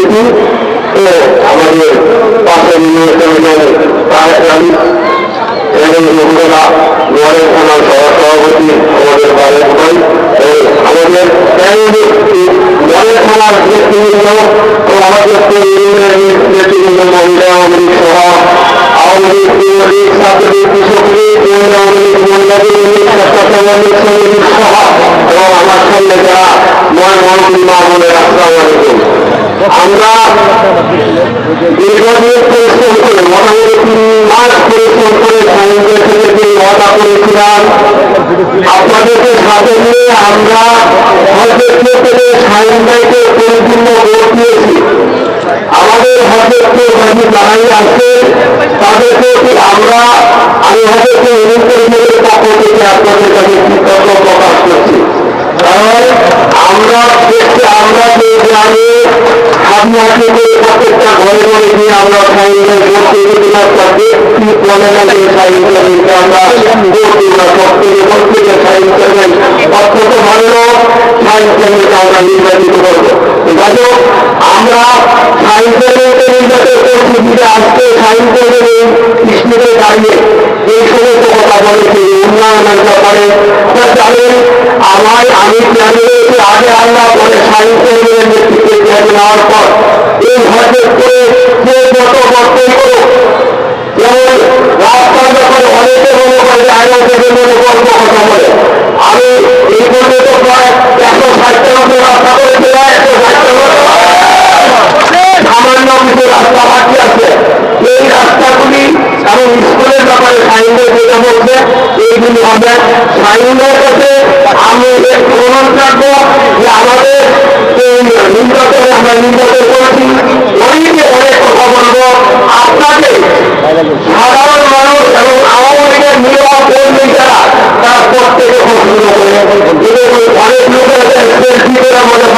উপস্থিতি তো আমাদের পাশে নির্বাচনের তারেক রানী এবং মহিলা গোয়ালের থানার সহসভাপতি ও আমার সামনে যারা নয় মহাপুরী মা বোনের আসসালামু আলাইকুম আমরা দীর্ঘদিন পরিশ্রম করে মোটামুটি তিন মাস পরিশ্রম থেকে যে ওয়াদা করেছিলাম থেকে আমাদের হজরত বাড়ি দাঁড়াই আছে তাদেরকে আমরা আপনাদের কাছে কৃতজ্ঞ প্রকাশ করছি কারণ আমরা দেখছি আমরা যে গ্রামে আমরা ভোট তৈরি দিলাম কি না যে আমরা সব থেকে ভোট অত্যন্ত ভালো সাইন্সের আমরা নির্বাচিত করব যাই আমরা সাইন্সের নির্বাচন করছি যে আজকে সাইন্সের এই কৃষ্ণকে দাঁড়িয়ে এই সমস্ত আমার আমি জানি আগে আল্লাহ পরে সাইন্সের নেতৃত্বে অনেকে মনে করে যে আগে থেকে মনে গল্প কথা বলে। আমি এই পর্যন্ত প্রায় একশো ষাটটা রাস্তা করেছি, একশো ষাটটা সামান্য কিছু রাস্তা বাকি আছে। এই রাস্তাগুলি এবং স্কুলের ব্যাপারে সাইনবোর্ড যেটা বলছে, এইগুলি হবে সাইনবোর্ড কাছে আমি একটু অনুরোধ যে আমাদের নির্বাচনে আমরা নির্বাচন করেছি। অনেকে অনেক কথা বলব আপনাকে সাধারণ মানুষ এবং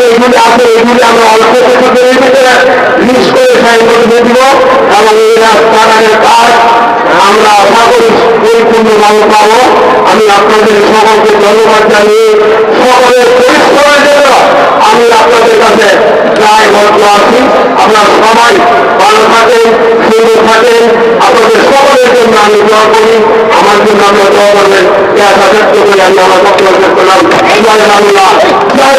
বাকি যেগুলি আছে এগুলি আমরা অল্প কিছু ভিতরে লিস্ট করে সাইন দিয়ে দিব। এবং এই রাস্তাঘাটের কাজ আমরা আশা করি পরিপূর্ণভাবে পাবো। আমি আপনাদের সকলকে ধন্যবাদ জানিয়ে সকলের পরিশ্রমের জন্য আমি আপনাদের কাছে প্রায় বর্ত আছি। আপনারা সবাই ভালো থাকেন সুন্দর থাকেন। আপনাদের সকলের জন্য আমি দোয়া করি। আমার জন্য আপনারা দোয়া করবেন। ব্যক্ত করে আমি আমার শেষ করলাম। জয় বাংলা। জয়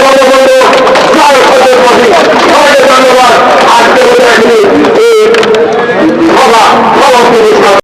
los